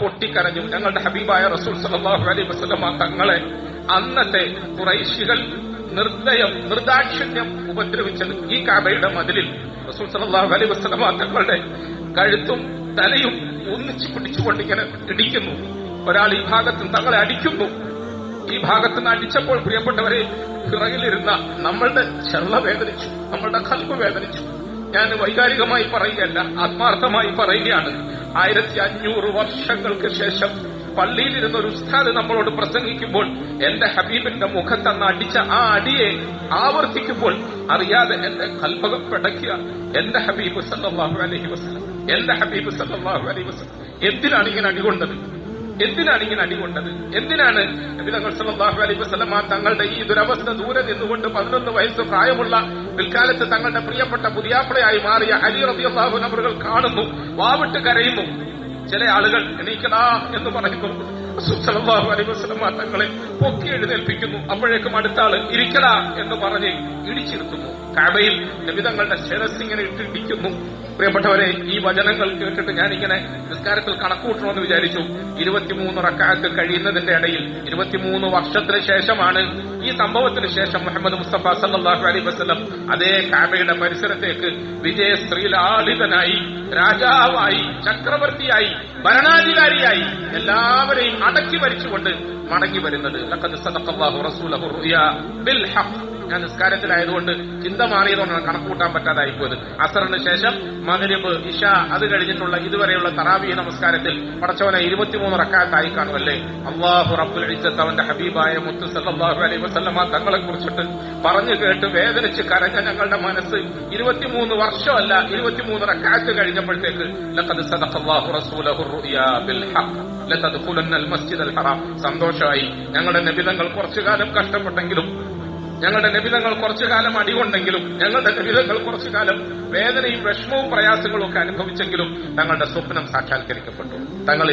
പൊട്ടിക്കരഞ്ഞു. ഞങ്ങളുടെ ഹബീബായ റസൂൽ സലാഹു അലൈഹി വസ്ലമ തങ്ങളെ അന്നത്തെ കുറൈശികൾ നിർദ്ദയം നിർദാക്ഷിണ്യം ഉപദ്രവിച്ചത് ഈ കാബയുടെ മതിലിൽ. റസൂൽ സലാഹു അലൈഹി വസ്ലമ തങ്ങളുടെ കഴുത്തും തലയും ഒന്നിച്ചു പിടിച്ചുകൊണ്ട് ഇങ്ങനെ ഇടിക്കുന്നു. ഒരാൾ ഈ ഭാഗത്ത് തങ്ങളെ അടിക്കുന്നു. ഈ ഭാഗത്ത് നിന്ന് അടിച്ചപ്പോൾ പ്രിയപ്പെട്ടവരെ പിറകിലിരുന്ന നമ്മളുടെ ചെള്ള വേദനിച്ചു നമ്മളുടെ കൽപ്പ് വേദനിച്ചു. ഞാൻ വൈകാരികമായി പറയുകയല്ല ആത്മാർത്ഥമായി പറയുകയാണ്. ആയിരത്തി അഞ്ഞൂറ് വർഷങ്ങൾക്ക് ശേഷം പള്ളിയിലിരുന്ന ഒരു ഉസ്താദ് നമ്മളോട് പ്രസംഗിക്കുമ്പോൾ എന്റെ ഹബീബിന്റെ മുഖത്തന്ന് അടിച്ച ആ അടിയെ ആവർത്തിക്കുമ്പോൾ അറിയാതെ എന്റെ കൽപ്പകം പിടയ്ക്കുക. എന്റെ ഹബീബ് സല്ലാഹു അലൈഹി വസ്ലം എന്റെ ഹബീബ് സല്ലാഹു അലൈഹി വസ്ലം എന്തിനാണ് ഇങ്ങനെ അടികൊണ്ടത്? എന്തിനാണ് ഇങ്ങനെ അടികൊണ്ടത്? എന്തിനാണ് നബിതങ്ങൾ സല്ലാഹു അലൈഹി വസ്ലമ തങ്ങളുടെ ഈ ദുരവസ്ഥ ദൂരെ നിന്നുകൊണ്ട് പതിനൊന്ന് വയസ്സ് പ്രായമുള്ള പിൽക്കാലത്ത് തങ്ങളുടെ പ്രിയപ്പെട്ട പുതിയാപ്പിളയായി മാറിയ അലി റബിയല്ലാഹു നബറുകൾ കാണുന്നു വാവിട്ട് കരയുന്നു. ചില ആളുകൾ എണീക്കടാ എന്ന് പറയുന്നു. തങ്ങളെ പൊക്കി എഴുന്നേൽപ്പിക്കുന്നു. അപ്പോഴേക്കും അടുത്ത ആൾ ഇരിക്കടാ എന്ന് പറഞ്ഞ് ഇടിച്ചിരുത്തുന്നു. കാബയിൽ നബിതങ്ങളുടെ ശിരസ് ഇങ്ങനെ ഇട്ടിടിക്കുന്നു. പ്രിയപ്പെട്ടവരെ ഈ വചനങ്ങൾ കേട്ടിട്ട് ഞാനിങ്ങനെ നിസ്കാരത്തിൽ കണക്കൂട്ടണമെന്ന് വിചാരിച്ചു. ഇരുപത്തിമൂന്ന് റക്കാത്ത് കഴിയുന്നതിന്റെ ഇടയിൽ ഇരുപത്തിമൂന്ന് വർഷത്തിന് ശേഷമാണ് ഈ സംഭവത്തിന് ശേഷം മുഹമ്മദ് മുസ്തഫ സല്ലാഹു അലൈഹി വസ്ലം അതേ കാബയുടെ പരിസരത്തേക്ക് വിജയ സ്ത്രീലാളിതനായി രാജാവായി ചക്രവർത്തിയായി ഭരണാധികാരിയായി എല്ലാവരെയും അടക്കി ഭരിച്ചുകൊണ്ട് മടങ്ങി വരുന്നത്. ഞാൻ നിസ്കാരത്തിലായതുകൊണ്ട് ചിന്ത മാറിയതുകൊണ്ടാണ് കണക്കൂട്ടാൻ പറ്റാതായി പോയത് അസറിന് ശേഷം മകരിബ് ഇഷ അത് കഴിഞ്ഞിട്ടുള്ള ഇതുവരെയുള്ള തറാവി നമസ്കാരത്തിൽ പടച്ചവനെ ഇരുപത്തിമൂന്ന് റക്കാത്തായി കാണുമല്ലേ? അള്ളാഹു റബ്ബുൽ അവന്റെ ഹബീബായ മുത്തു സല്ലാഹു അലൈഹി വസല്ലമ തങ്ങളെ കുറിച്ചിട്ട് പറഞ്ഞു കേട്ട് വേദനിച്ച് കരഞ്ഞ ഞങ്ങളുടെ മനസ്സ് ഇരുപത്തിമൂന്ന് വർഷമല്ല ഇരുപത്തിമൂന്ന് റക്കാറ്റ് കഴിഞ്ഞപ്പോഴത്തേക്ക് ലഖദ് അൽ സന്തോഷമായി ഞങ്ങളുടെ നബിതങ്ങൾ കുറച്ചു കാലം കഷ്ടപ്പെട്ടെങ്കിലും ഞങ്ങളുടെ നബിതങ്ങൾ കുറച്ചു കാലം അടികൊണ്ടെങ്കിലും ഞങ്ങളുടെ നബിതങ്ങൾ കുറച്ചു കാലം വേദനയും വിഷമവും പ്രയാസങ്ങളും ഒക്കെ അനുഭവിച്ചെങ്കിലും തങ്ങളുടെ സ്വപ്നം സാക്ഷാത്കരിക്കപ്പെട്ടു. തങ്ങൾ